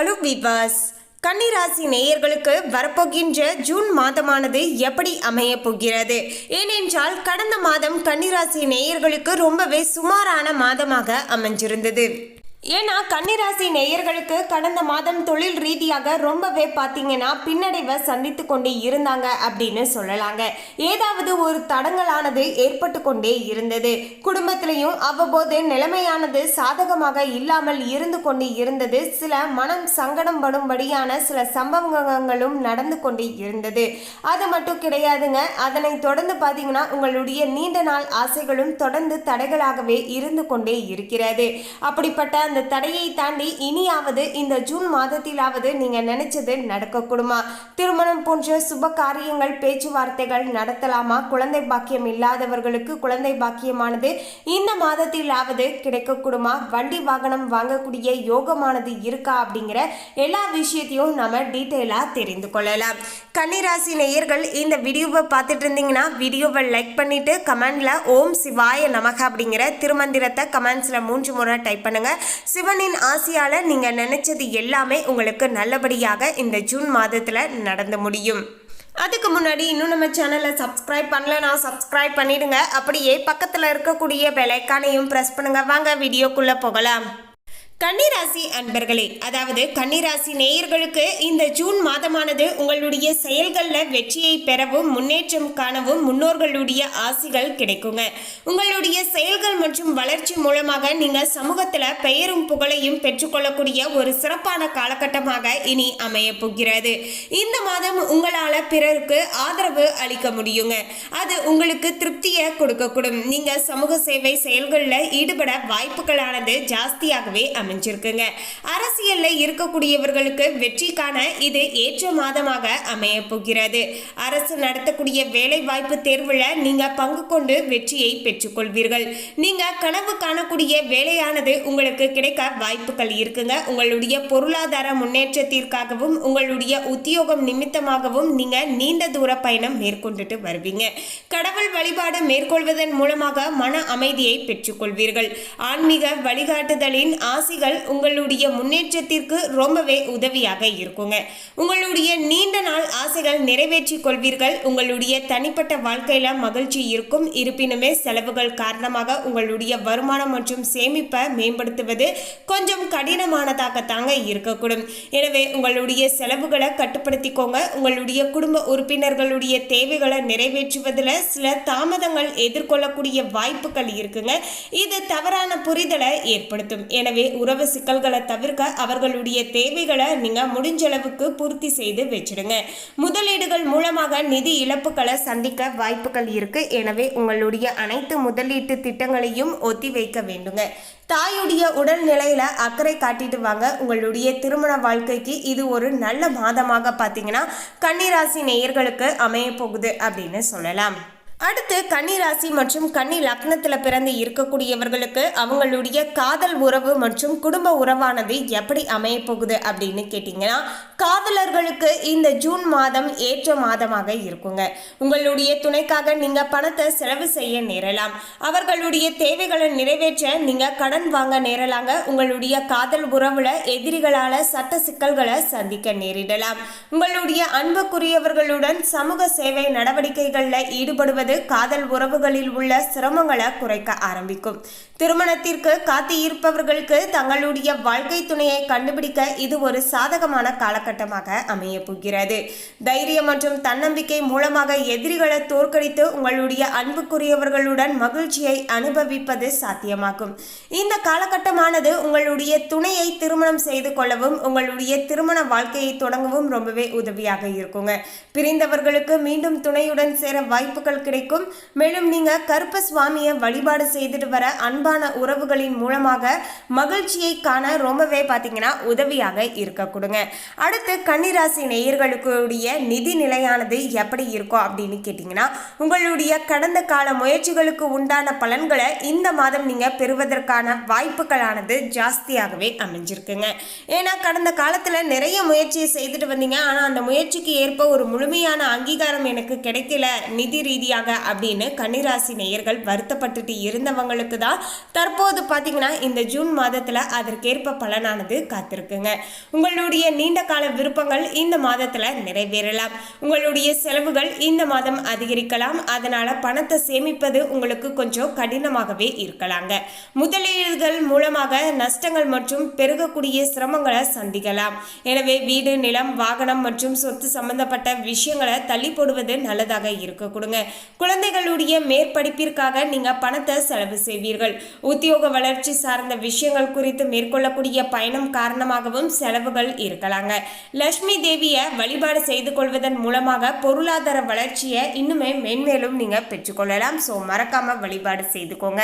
அலு விவாஸ் கன்னிராசி நேயர்களுக்கு வரப்போகின்ற ஜூன் மாதமானது எப்படி அமைய போகிறது? ஏனென்றால் கடந்த மாதம் கன்னிராசி நேயர்களுக்கு ரொம்பவே சுமாரான மாதமாக அமைஞ்சிருந்தது. ஏன்னா கன்னிராசி நேயர்களுக்கு கடந்த மாதம் தொழில் ரீதியாக ரொம்பவே பார்த்தீங்கன்னா பின்னடைவை சந்தித்து கொண்டே இருந்தாங்க அப்படின்னு சொல்லலாங்க. ஏதாவது ஒரு தடங்கலானது ஏற்பட்டு கொண்டே இருந்தது. குடும்பத்திலையும் அவ்வப்போது நிலைமையானது சாதகமாக இல்லாமல் இருந்து கொண்டு இருந்தது. சில மனம் சங்கடம் படும்படியான சில சம்பவங்களும் நடந்து கொண்டே இருந்தது. அது மட்டும் கிடையாதுங்க. அதனை தொடர்ந்து பார்த்தீங்கன்னா உங்களுடைய நீண்ட நாள் ஆசைகளும் தொடர்ந்து தடைகளாகவே இருந்து கொண்டே இருக்கிறது. அப்படிப்பட்ட அந்த தடையை தாண்டி இனியாவது இந்த ஜூன் மாதத்திலாவது நீங்க நினைச்சது நடக்கக்கூடுமா? திருமணம் போன்ற சுப காரியங்கள் பேச்சுவார்த்தைகள் நடத்தலாமா? குழந்தை பாக்கியம் இல்லாதவர்களுக்கு குழந்தை பாக்கியமானது இந்த மாதத்திலாவது கிடைக்கக்கூடுமா? வண்டி வாகனம் வாங்கக்கூடிய யோகமானது இருக்கா? அப்படிங்கிற எல்லா விஷயத்தையும் நம்ம டீட்டெயிலா தெரிந்து கொள்ளலாம். கன்னிராசி நேயர்கள் இந்த வீடியோவை பார்த்துட்டு இருந்தீங்கன்னா வீடியோவை லைக் பண்ணிட்டு கமெண்ட்ல ஓம் சிவாய நமக அப்படிங்கிற திருமந்திரத்தை கமெண்ட்ஸ்ல மூன்று முறை டைப் பண்ணுங்க. சிவனின் ஆசையால் நீங்கள் நினச்சது எல்லாமே உங்களுக்கு நல்லபடியாக இந்த ஜூன் மாதத்தில் நடந்து முடியும். அதுக்கு முன்னாடி இன்னும் நம்ம சேனலை சப்ஸ்கிரைப் பண்ணலனா சப்ஸ்கிரைப் பண்ணிடுங்க. அப்படியே பக்கத்தில் இருக்கக்கூடிய பெலைக்கானையும் ப்ரெஸ் பண்ணுங்கள் வாங்க வீடியோக்குள்ளே போகலாம். கன்னிராசி அன்பர்களே அதாவது கன்னிராசி நேயர்களுக்கு இந்த ஜூன் மாதமானது உங்களுடைய செயல்களில் வெற்றியை பெறவும் முன்னேற்றம் காணவும் முன்னோர்களுடைய ஆசிகள் கிடைக்குங்க. உங்களுடைய செயல்கள் மற்றும் வளர்ச்சி மூலமாக நீங்கள் சமூகத்தில் பெயரும் புகழையும் பெற்றுக்கொள்ளக்கூடிய ஒரு சிறப்பான காலகட்டமாக இனி அமைய போகிறது. இந்த மாதம் உங்களால் பிறருக்கு ஆதரவு அளிக்க முடியுங்க. அது உங்களுக்கு திருப்தியை கொடுக்கக்கூடும். நீங்கள் சமூக சேவை செயல்களில் ஈடுபட வாய்ப்புகளானது ஜாஸ்தியாகவே அமையும் அமைஞ்சிருக்குங்க. அரசியல்ல இருக்கக்கூடியவர்களுக்கு வெற்றிக்கான இது ஏற்ற மாதமாக அமைய போகிறது. அரசு நடத்தக்கூடிய வேலை வாய்ப்பு தேர்வுல நீங்க பங்கு கொண்டு வெற்றியை பெற்றுக்கொள்வீர்கள். நீங்க கனவு காணக்கூடிய வேலையானது உங்களுக்கு கிடைக்க வாய்ப்புகள் இருக்குங்க. உங்களுடைய பொருளாதார முன்னேற்றத்திற்காகவும் உங்களுடைய உத்தியோகம் நிமித்தமாகவும் நீங்க நீண்ட தூர பயணம் மேற்கொண்டுட்டு வருவீங்க. கடவுள் வழிபாடு மேற்கொள்வதன் மூலமாக மன அமைதியை பெற்றுக்கொள்வீர்கள். ஆன்மீக வழிகாட்டுதலின் ஆசை ராசிகள் உங்களுடைய முன்னேற்றத்திற்கு ரொம்பவே உதவியாக இருக்குங்க. உங்களுடைய நீண்ட நாள் ஆசைகள் நிறைவேற்றிக் கொள்வீர்கள். உங்களுடைய தனிப்பட்ட வாழ்க்கையில மகிழ்ச்சி இருக்கும். இருப்பினுமே செலவுகள் காரணமாக உங்களுடைய வருமானம் மற்றும் சேமிப்பை மேம்படுத்துவது கொஞ்சம் கடினமானதாக தாங்க இருக்கக்கூடும். எனவே உங்களுடைய செலவுகளை கட்டுப்படுத்திக்கோங்க. உங்களுடைய குடும்ப உறுப்பினர்களுடைய தேவைகளை நிறைவேற்றுவதில் சில தாமதங்கள் எதிர்கொள்ளக்கூடிய வாய்ப்புகள் இருக்குங்க. இது தவறான புரிதலை ஏற்படுத்தும். எனவே உறவு சிக்கல்களை தவிர்க்க அவர்களுடைய தேவைகளை நீங்கள் முடிஞ்ச அளவுக்கு பூர்த்தி செய்து வச்சிடுங்க முதலீடுகள் மூலமாக நிதி இழப்புகளை சந்திக்க வாய்ப்புகள் இருக்கு. எனவே உங்களுடைய அனைத்து முதலீட்டு திட்டங்களையும் ஒத்தி வைக்க வேண்டுங்க. தாயுடைய உடல்நிலையில அக்கறை காட்டிட்டு வாங்க. உங்களுடைய திருமண வாழ்க்கைக்கு இது ஒரு நல்ல மாதமாக பார்த்தீங்கன்னா கன்னிராசி நேயர்களுக்கு அமைய போகுது அப்படின்னு சொல்லலாம். அடுத்து கன்னிராசி மற்றும் கன்னி லக்னத்தில் பிறந்து இருக்கக்கூடியவர்களுக்கு அவங்களுடைய காதல் உறவு மற்றும் குடும்ப உறவானது எப்படி அமைய போகுது அப்படின்னு கேட்டிங்கன்னா காதலர்களுக்கு இந்த ஜூன் மாதம் ஏற்ற மாதமாக இருக்குங்க. உங்களுடைய துணைக்காக நீங்கள் பணத்தை செலவு செய்ய நேரலாம். அவர்களுடைய தேவைகளை நிறைவேற்ற நீங்கள் கடன் வாங்க நேரலாங்க. உங்களுடைய காதல் உறவுல எதிரிகளால் சட்ட சிக்கல்களை சந்திக்க நேரிடலாம். உங்களுடைய அன்புக்குரியவர்களுடன் சமூக சேவை நடவடிக்கைகளில் ஈடுபடுவது காதல் உறவுகளில் உள்ள சிரமங்களை குறைக்க ஆரம்பிக்கும். திருமணத்திற்கு காத்து இருப்பவர்களுக்கு தங்களுடைய வாழ்க்கை துணையை கண்டுபிடிக்க இது ஒரு சாதகமான காலகட்டமாக அமைய போகிறது. தைரியம் மற்றும் தன்னம்பிக்கை மூலமாக எதிரிகளை தோற்கடித்து உங்களுடைய அன்புக்குரியவர்களுடன் மகிழ்ச்சியை அனுபவிப்பது சாத்தியமாகும். இந்த காலகட்டமானது உங்களுடைய துணையை திருமணம் செய்து கொள்ளவும் உங்களுடைய திருமண வாழ்க்கையை தொடங்கவும் ரொம்பவே உதவியாக இருக்குங்க. பிரிந்தவர்களுக்கு மீண்டும் துணையுடன் சேர வாய்ப்புகள் கிடைக்கும். மேலும் நீங்க கருப்ப சுவாமியை வழிபாடு செய்துட்டு வர அன்பான உறவுகளின் மூலமாக மகிழ்ச்சியை காண ரொம்பவே பார்த்தீங்கன்னா உதவியாக இருக்க கொடுங்க. அடுத்து கன்னிராசி நேயர்களுக்குடைய நிதி நிலையானது எப்படி இருக்கும் அப்படின்னு கேட்டிங்கன்னா உங்களுடைய கடந்த கால முயற்சிகளுக்கு உண்டான பலன்களை இந்த மாதம் நீங்கள் பெறுவதற்கான வாய்ப்புகளானது ஜாஸ்தியாகவே அமைஞ்சிருக்குங்க. ஏன்னா கடந்த காலத்தில் நிறைய முயற்சியை செய்துட்டு வந்தீங்க. ஆனால் அந்த முயற்சிக்கு ஏற்ப ஒரு முழுமையான அங்கீகாரம் எனக்கு கிடைக்கல. நிதி ரீதியாக அப்படின்னு கன்னிராசி நேயர்கள் வருத்தப்பட்டுட்டு இருந்தவங்களுக்கு தான் தற்போது பார்த்தீங்கன்னா இந்த ஜூன் மாதத்தில் அதற்கேற்ப பலனானது காத்திருக்குங்க. உங்களுடைய நீண்ட கால விருப்பங்கள் இந்த மாதத்தில் நிறைவேறலாம். உங்களுடைய செலவுகள் இந்த மாதம் அதிகரிக்கலாம். அதனால் பணத்தை சேமிப்பது உங்களுக்கு கொஞ்சம் கடினமாகவே இருக்கலாங்க. முதலீடுகள் மூலமாக நஷ்டங்கள் மற்றும் பெருகக்கூடிய சிரமங்களை சந்திக்கலாம். எனவே வீடு நிலம் வாகனம் மற்றும் சொத்து சம்பந்தப்பட்ட விஷயங்களை தள்ளி போடுவது நல்லதாக இருக்க கொடுங்க. குழந்தைகளுடைய மேற்படிப்பிற்காக நீங்க பணத்தை செலவு செய்வீர்கள். உத்தியோக வளர்ச்சி சார்ந்த விஷயங்கள் குறித்து மேற்கொள்ளக்கூடிய பயணம் காரணமாகவும் செலவுகள் இருக்கலாங்க. லட்சுமி தேவியை வழிபாடு செய்து கொள்வதன் மூலமாக பொருளாதார வளர்ச்சியை இன்னுமே மென்மேலும் நீங்க பெற்றுக்கொள்ளலாம். ஸோ மறக்காம வழிபாடு செய்துக்கோங்க.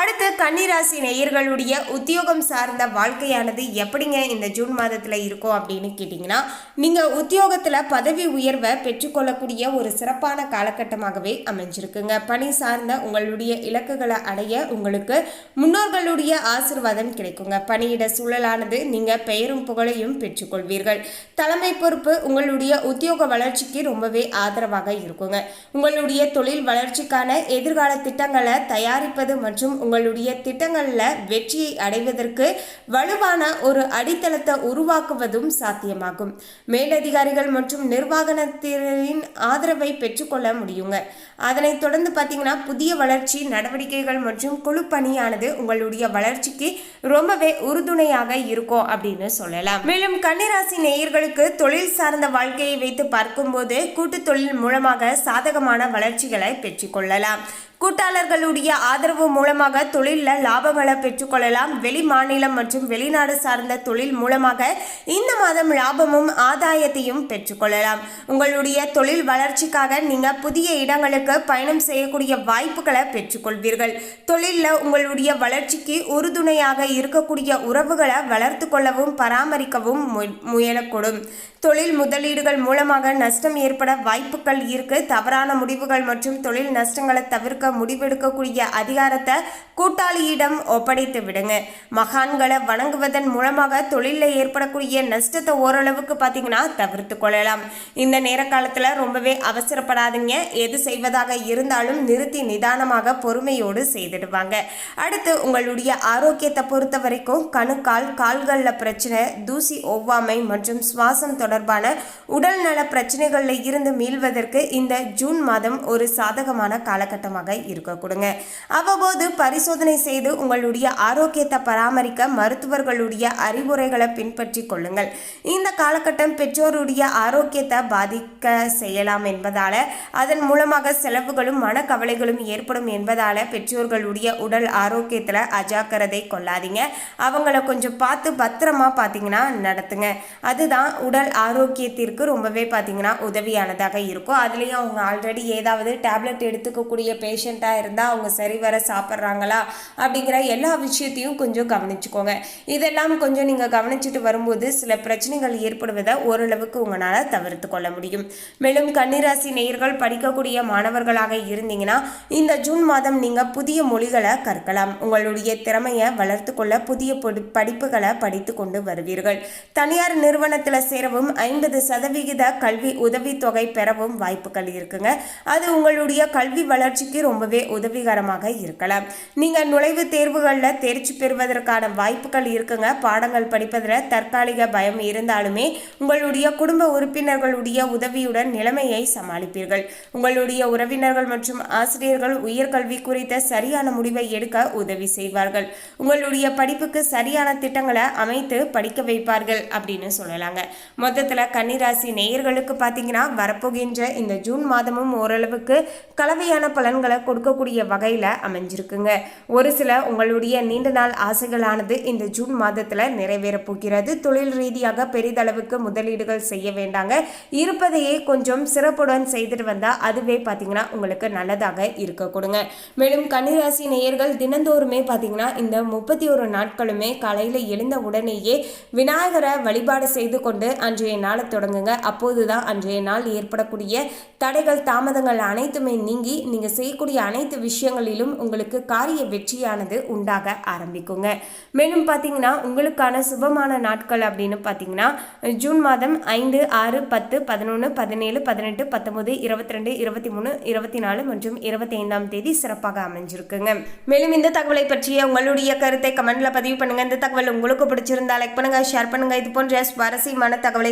அடுத்து கன்னிராசி நேயர்களுடைய உத்தியோகம் சார்ந்த வாழ்க்கையானது எப்படிங்க இந்த ஜூன் மாதத்துல இருக்கும் அப்படின்னு கேட்டிங்கன்னா நீங்க உத்தியோகத்துல பதவி உயர்வை பெற்றுக்கொள்ளக்கூடிய ஒரு சிறப்பான காலகட்டமாகவே அமைஞ்சிருக்குங்க. பணி சார்ந்த உங்களுடைய இலக்குகளை அடைய உங்களுக்கு முன்னோர்களுடைய ஆசிர்வாதம் கிடைக்குங்க. பணியிட சூழலானது நீங்கள் பெயரும் புகழையும் பெற்றுக்கொள்வீர்கள். தலைமை பொறுப்பு உங்களுடைய உத்தியோக வளர்ச்சிக்கு ரொம்பவே ஆதரவாக இருக்குங்க. உங்களுடைய தொழில் வளர்ச்சிக்கான எதிர்கால திட்டங்களை தயாரிப்பது மற்றும் உங்களுடைய திட்டங்களில் வெற்றியை அடைவதற்கு வலுவான ஒரு அடித்தளத்தை உருவாக்குவதும் சாத்தியமாகும். மேலதிகாரிகள் மற்றும் நிர்வாகத்தினரின் ஆதரவை பெற்றுக்கொள்ள முடியுங்க. அதனைத் தொடர்ந்து பார்த்தீங்கன்னா புதிய வளர்ச்சி நடவடிக்கைகள் மற்றும் குழு பணியானது உங்களுடைய வளர்ச்சிக்கு ரொம்பவே உறுதுணையாக இருக்கும் அப்படின்னு சொல்லலாம். மேலும் கன்னிராசி நேயர்களுக்கு தொழில் சார்ந்த வாழ்க்கையை வைத்து பார்க்கும்போது கூட்டு தொழில் மூலமாக சாதகமான வளர்ச்சிகளை பெற்றுக்கொள்ளலாம் கூட்டாளர்களுடைய ஆதரவு மூலமாக தொழிலில் லாபங்களை பெற்றுக்கொள்ளலாம். வெளி மாநிலம் மற்றும் வெளிநாடு சார்ந்த தொழில் மூலமாக இந்த மாதம் லாபமும் ஆதாயத்தையும் பெற்றுக்கொள்ளலாம். உங்களுடைய தொழில் வளர்ச்சிக்காக நீங்கள் புதிய இடங்களுக்கு பயணம் செய்யக்கூடிய வாய்ப்புகளை பெற்றுக்கொள்வீர்கள். தொழிலில் உங்களுடைய வளர்ச்சிக்கு உறுதுணையாக இருக்கக்கூடிய உறவுகளை வளர்த்து கொள்ளவும் பராமரிக்கவும் மு- முயலக்கூடும். தொழில் முதலீடுகள் மூலமாக நஷ்டம் ஏற்பட வாய்ப்புகள் இருக்கு. தவறான முடிவுகள் மற்றும் தொழில் நஷ்டங்களை தவிர்க்க முடிவெடுக்கக்கூடிய அதிகாரத்தை கூட்டாளியிடம் ஒப்படைத்து விடுங்க. மகான்களை வணங்குவதன் மூலமாக தொழிலில் ஏற்படக்கூடிய நஷ்டத்தை ஓரளவுக்கு பார்த்தீங்கன்னா தவிர்த்து கொள்ளலாம். இந்த நேர காலத்தில் ரொம்பவே அவசரப்படாதீங்க. எது செய்வதாக இருந்தாலும் நிறுத்தி நிதானமாக பொறுமையோடு செய்திடுவாங்க. அடுத்து உங்களுடைய ஆரோக்கியத்தை பொறுத்த வரைக்கும் கணுக்கால் கால்களில் பிரச்சனை தூசி ஒவ்வாமை மற்றும் சுவாசம் தொடர் தொடர்பான உடல் நல பிரச்சனைகளில் இருந்து மீள்வதற்கு இந்த ஜூன் மாதம் ஒரு சாதகமான காலகட்டமாக இருக்க கொடுங்க. அவ்வப்போது பரிசோதனை செய்து உங்களுடைய ஆரோக்கியத்தை பராமரிக்க மருத்துவர்களுடைய அறிவுரைகளை பின்பற்றி கொள்ளுங்கள். இந்த காலகட்டம் பெற்றோருடைய ஆரோக்கியத்தை பாதிக்க செய்யலாம் என்பதால் அதன் மூலமாக செலவுகளும் மனக்கவலைகளும் ஏற்படும் என்பதால் பெற்றோர்களுடைய உடல் ஆரோக்கியத்தில் அஜாக்கிரதை கொள்ளாதீங்க. அவங்கள கொஞ்சம் பார்த்து பத்திரமா பார்த்தீங்கன்னா நடத்துங்க. அதுதான் உடல் ஆரோக்கியத்திற்கு ரொம்பவே பார்த்தீங்கன்னா உதவியானதாக இருக்கும். அதுலேயும் அவங்க ஆல்ரெடி ஏதாவது டேப்லெட் எடுத்துக்கக்கூடிய பேஷண்ட்டாக இருந்தால் அவங்க சரி வர சாப்பிட்றாங்களா அப்படிங்கிற எல்லா விஷயத்தையும் கொஞ்சம் கவனிச்சுக்கோங்க. இதெல்லாம் கொஞ்சம் நீங்கள் கவனிச்சுட்டு வரும்போது சில பிரச்சனைகள் ஏற்படுவதை ஓரளவுக்கு உங்களால் தவிர்த்து கொள்ள முடியும். மேலும் கன்னிராசி நேயர்கள் படிக்கக்கூடிய மாணவர்களாக இருந்தீங்கன்னா இந்த ஜூன் மாதம் நீங்கள் புதிய மொழிகளை கற்கலாம். உங்களுடைய திறமையை வளர்த்து கொள்ள புதிய படிப்புகளை படித்து கொண்டு வருவீர்கள். தனியார் நிறுவனத்தில் சேரவும் ஐம்பது சதவிகித கல்வி உதவித்தொகை பெறவும் வாய்ப்புகள் இருக்குங்க. அது உங்களுடைய கல்வி வளர்ச்சிக்கு ரொம்பவே உதவிகரமாக இருக்கலாம். நீங்கள் நுழைவுத் தேர்வுகளில் தேர்ச்சி பெறுவதற்கான வாய்ப்புகள் இருக்குங்க. பாடங்கள் படிப்பதில் தற்காலிக பயம் இருந்தாலுமே உங்களுடைய குடும்ப உறுப்பினர்களுடைய உதவியுடன் நிலைமையை சமாளிப்பீர்கள். உங்களுடைய உறவினர்கள் மற்றும் ஆசிரியர்கள் உயர்கல்வி குறித்த சரியான முடிவை எடுக்க உதவி செய்வார்கள். உங்களுடைய படிப்புக்கு சரியான திட்டங்களை அமைத்து படிக்க வைப்பார்கள் அப்படின்னு சொல்லலாங்க. மொத்தத்தில் கன்னிராசி நேயர்களுக்கு பார்த்தீங்கன்னா வரப்போகின்ற இந்த ஜூன் மாதமும் ஓரளவுக்கு கலவையான பலன்களை கொடுக்கக்கூடிய வகையில் அமைஞ்சிருக்குங்க. ஒரு சில உங்களுடைய நீண்ட நாள் ஆசைகளானது இந்த ஜூன் மாதத்தில் நிறைவேறப் போகிறது. தொழில் ரீதியாக பெரிதளவுக்கு முதலீடுகள் செய்ய வேண்டாங்க. இருப்பதையே கொஞ்சம் சிறப்புடன் செய்துட்டு வந்தால் அதுவே பார்த்தீங்கன்னா உங்களுக்கு நல்லதாக இருக்க கொடுங்க. மேலும் கன்னிராசி நேயர்கள் தினந்தோறுமே பார்த்தீங்கன்னா இந்த முப்பத்தி ஒரு நாட்களுமே காலையில் எழுந்த உடனேயே விநாயகரை வழிபாடு செய்து கொண்டு அன்றைய நாளை தொடங்குங்க. அப்போதுதான் அன்றைய நாள் ஏற்படக்கூடிய தடைகள் தாமதங்கள் அனைத்துமே நீங்கி நீங்கள் செய்யக்கூடிய அனைத்து விஷயங்களிலும் உங்களுக்கு காரிய வெற்றியானது உண்டாக ஆரம்பிக்குங்க. மேலும் பார்த்தீங்கன்னா உங்களுக்கான சுபமான நாட்கள் அப்படின்னு பார்த்தீங்கன்னா ஜூன் மாதம் ஐந்து ஆறு பத்து பதினொன்று பதினேழு பதினெட்டு பத்தொம்பது இருபத்தி ரெண்டு இருபத்தி மூணு இருபத்தி நாலு மற்றும் இருபத்தி ஐந்தாம் தேதி சிறப்பாக அமைஞ்சிருக்குங்க. மேலும் இந்த தகவலை பற்றிய உங்களுடைய கருத்தை கமெண்ட்ல பதிவு பண்ணுங்க. இந்த தகவல் உங்களுக்கு பிடிச்சிருந்தா லைக் பண்ணுங்க ஷேர் பண்ணுங்க. இது போன்ற சுவாரஸ்யமான தகவலை